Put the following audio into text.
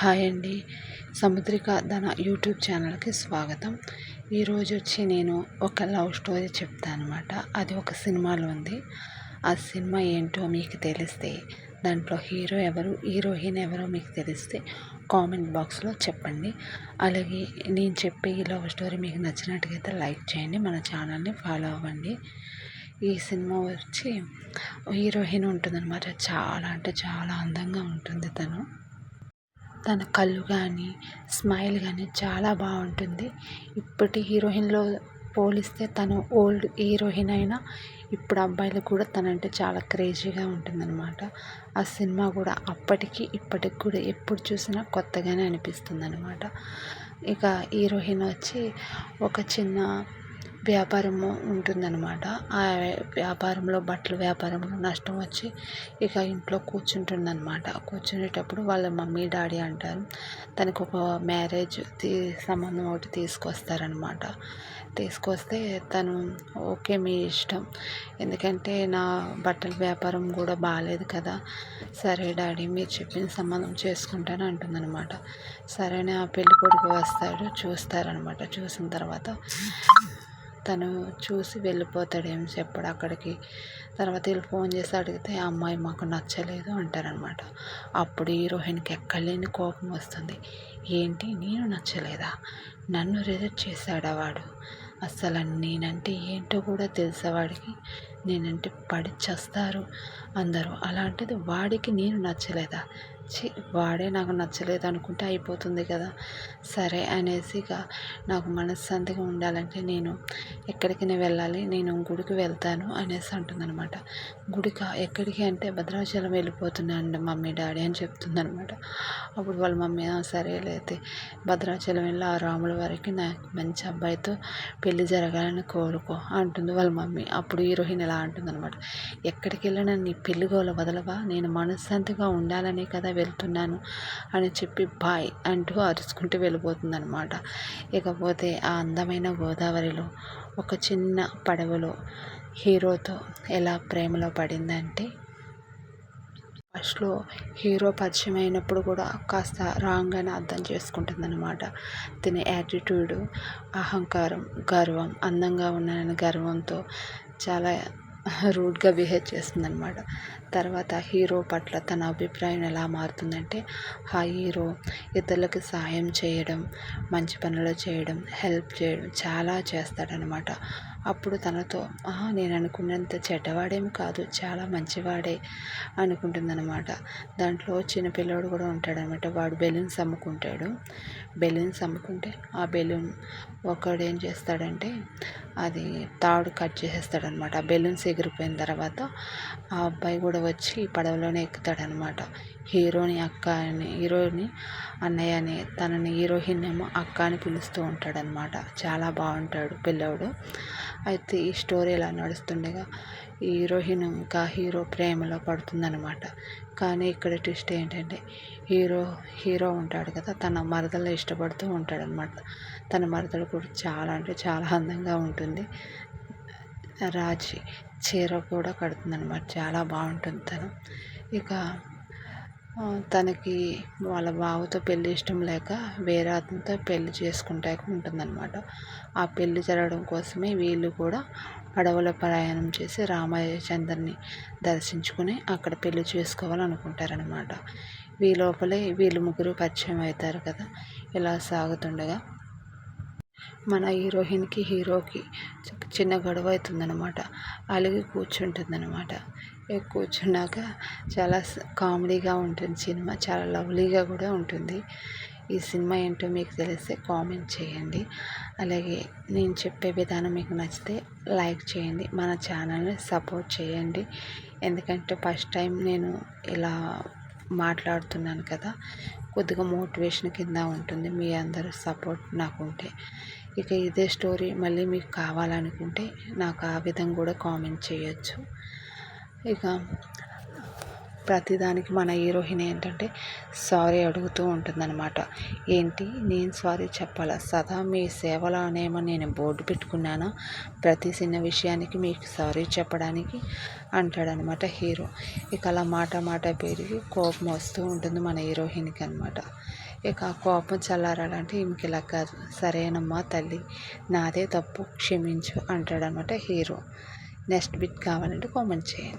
Hi అండి. సముద్రిక ధన YouTube ఛానల్కి స్వాగతం. ఈరోజు వచ్చి నేను ఒక లవ్ స్టోరీ చెప్తాను అనమాట అది ఒక సినిమాలో ఉంది. ఆ సినిమా ఏంటో మీకు తెలిస్తే దాంట్లో హీరో ఎవరు హీరోయిన్ ఎవరో మీకు తెలిస్తే కామెంట్ బాక్స్లో చెప్పండి. అలాగే నేను చెప్పే ఈ లవ్ స్టోరీ మీకు నచ్చినట్టుగైతే లైక్ చేయండి మన ఛానల్ని ఫాలో అవ్వండి. ఈ సినిమా వచ్చి హీరోయిన్ ఉంటుందన్నమాట. చాలా అంటే చాలా అందంగా ఉంటుంది తను. తన కళ్ళు కానీ స్మైల్ కానీ చాలా బాగుంటుంది ఇప్పటి హీరోయిన్లో పోలిస్తే తను ఓల్డ్ హీరోయిన్ అయినా ఇప్పుడు అబ్బాయిలకు కూడా తనంటే చాలా క్రేజీగా ఉంటుందన్నమాట. ఆ సినిమా కూడా అప్పటికి ఇప్పటికి కూడా ఎప్పుడు చూసినా కొత్తగానే అనిపిస్తుంది అనమాట ఇక హీరోయిన్ వచ్చి ఒక చిన్న వ్యాపారము ఉంటుందన్నమాట. ఆ వ్యాపారంలో బట్టల వ్యాపారంలో నష్టం వచ్చి ఇక ఇంట్లో కూర్చుంటుందన్నమాట. కూర్చునేటప్పుడు వాళ్ళ మమ్మీ డాడీ అంటారు తనకు ఒక మ్యారేజ్ తీ సంబంధం ఒకటి తీసుకొస్తారనమాట తీసుకొస్తే తను ఓకే మీ ఇష్టం. ఎందుకంటే నా బట్టల వ్యాపారం కూడా బాగాలేదు కదా. సరే డాడీ మీరు చెప్పిన సంబంధం చేసుకుంటాను అంటుందన్నమాట. సరేనే ఆ పెళ్ళి కొడుకు వస్తాడు చూస్తారనమాట చూసిన తర్వాత తను చూసి వెళ్ళిపోతాడు ఏం చెప్పడు అక్కడికి. తర్వాత వీళ్ళు ఫోన్ చేసి అడిగితే ఆ అమ్మాయి మాకు నచ్చలేదు అంటారనమాట. అప్పుడు హీరోయిన్కి ఎక్కలేని కోపం వస్తుంది. ఏంటి? నేను నచ్చలేదా? నన్ను రిజెక్ట్ చేశాడా వాడు? అసలు నేనంటే ఏంటో కూడా తెలిసేవాడికి నేనంటే పడి అందరూ. అలాంటిది వాడికి నేను నచ్చలేదా? చి వాడే నాకు నచ్చలేదు అనుకుంటే అయిపోతుంది కదా సరే అనేసి ఇక నాకు మనశ్శాంతిగా ఉండాలంటే నేను ఎక్కడికైనా వెళ్ళాలి నేను గుడికి వెళ్తాను అనేసి అంటుందన్నమాట. గుడిక? ఎక్కడికి? అంటే భద్రాచలం వెళ్ళిపోతున్నాను మమ్మీ డాడీ అని చెప్తుందనమాట అప్పుడు వాళ్ళ మమ్మీ సరేలే అయితే భద్రాచలం వెళ్ళి ఆ రాముల వారికి నాకు మంచి అబ్బాయితో పెళ్ళి జరగాలని కోరుకో అంటుంది వాళ్ళ మమ్మీ. అప్పుడు హీరోయిన్ ఎలా అంటుందన్నమాట. ఎక్కడికి వెళ్ళినా నీ పెళ్ళి గోల వదలవా? నేను మనశ్శాంతిగా ఉండాలనే కదా వెళ్తున్నాను అని చెప్పి బాయ్ అంటూ అరుచుకుంటూ వెళ్ళిపోతుంది అనమాట ఇకపోతే ఆ అందమైన గోదావరిలో ఒక చిన్న పడవలో హీరోతో ఎలా ప్రేమలో పడిందంటే ఫస్ట్లో హీరో పరిచయం అయినప్పుడు కూడా కాస్త రాంగ్ అని అర్థం చేసుకుంటుంది అనమాట తినే యాటిట్యూడ్ అహంకారం గర్వం అందంగా ఉన్నానని గర్వంతో చాలా రూడ్గా బిహేవ్ చేస్తుంది అనమాట తర్వాత హీరో పట్ల తన అభిప్రాయం ఎలా మారుతుందంటే ఆ హీరో ఇతరులకు సాయం చేయడం మంచి పనులు చేయడం హెల్ప్ చేయడం చాలా చేస్తాడనమాట అప్పుడు తనతో ఆహా నేను అనుకున్నంత చెడ్డవాడేమి కాదు చాలా మంచివాడే అనుకుంటుందన్నమాట. దాంట్లో చిన్న పిల్లోడు కూడా ఉంటాడనమాట వాడు బెలూన్స్ అమ్ముకుంటాడు. బెలూన్స్ అమ్ముకుంటే ఆ బెలూన్ ఒకడు ఏం చేస్తాడంటే అది తాడు కట్ చేసేస్తాడనమాట ఆ బెలూన్స్ ఎగిరిపోయిన తర్వాత ఆ అబ్బాయి కూడా వచ్చి పడవలోనే ఎక్కుతాడనమాట హీరోని అక్క అని హీరోని అన్నయ్య అని తనని హీరోయిన్ ఏమో అక్క అని పిలుస్తూ ఉంటాడనమాట చాలా బాగుంటాడు పిల్లోడు. అయితే ఈ స్టోరీ ఇలా నడుస్తుండగా హీరోయిన్ ఇంకా హీరో ప్రేమలో పడుతుందనమాట కానీ ఇక్కడ ట్విస్ట్ ఏంటంటే హీరో హీరో ఉంటాడు కదా తన మరదలు ఇష్టపడుతూ ఉంటాడనమాట తన మరదలు కూడా చాలా అంటే చాలా అందంగా ఉంటుంది. రాజీ చీర కూడా కడుతుందనమాట చాలా బాగుంటుంది తను. ఇక తనకి వాళ్ళ బావతో పెళ్ళి ఇష్టం లేక వేరే అతనితో పెళ్ళి చేసుకుంటా ఉంటుందన్నమాట. ఆ పెళ్ళి జరగడం కోసమే వీళ్ళు కూడా అడవుల ప్రయాణం చేసి రామచంద్రని దర్శించుకుని అక్కడ పెళ్ళి చేసుకోవాలనుకుంటారనమాట వీ లోపలే వీళ్ళు ముగ్గురు పరిచయం అవుతారు కదా ఇలా సాగుతుండగా మన హీరోయిన్కి హీరోకి చిన్న గొడవ అవుతుందన్నమాట. అలిగి కూర్చుంటుందన్నమాట. కూర్చున్నాక చాలా కామెడీగా ఉంటుంది సినిమా చాలా లవ్లీగా కూడా ఉంటుంది. ఈ సినిమా ఏంటో మీకు తెలిస్తే కామెంట్ చేయండి. అలాగే నేను చెప్పే విధానం మీకు నచ్చితే లైక్ చేయండి. మన ఛానల్ని సపోర్ట్ చేయండి. ఎందుకంటే ఫస్ట్ టైం నేను ఇలా మాట్లాడుతున్నాను కదా కొద్దిగా మోటివేషన్ కింద ఉంటుంది మీ అందరూ సపోర్ట్ నాకు ఉంటే ఇక ఇదే స్టోరీ మళ్ళీ మీకు కావాలనుకుంటే నాకు ఆ విధంగా కూడా కామెంట్ చేయొచ్చు. ఇక ప్రతిదానికి మన హీరోయిన్ ఏంటంటే సారీ అడుగుతూ ఉంటుందన్నమాట. ఏంటి? నేను సారీ చెప్పాలా? సదా మీ సేవలోనేమో నేను బోర్డు పెట్టుకున్నాను? ప్రతి చిన్న విషయానికి మీకు సారీ చెప్పడానికి అంటాడనమాట హీరో. ఇక అలా మాట మాట పెరిగి కోపం వస్తూ ఉంటుంది మన హీరోయిన్కి అనమాట ఇక ఆ కోపం చల్లారాలంటే ఈమెకి ఇలా కాదు. సరేనమ్మా తల్లి నాదే తప్పు క్షమించు అంటాడనమాట హీరో. నెక్స్ట్ బిట్ కావాలంటే కామెంట్ చేయండి.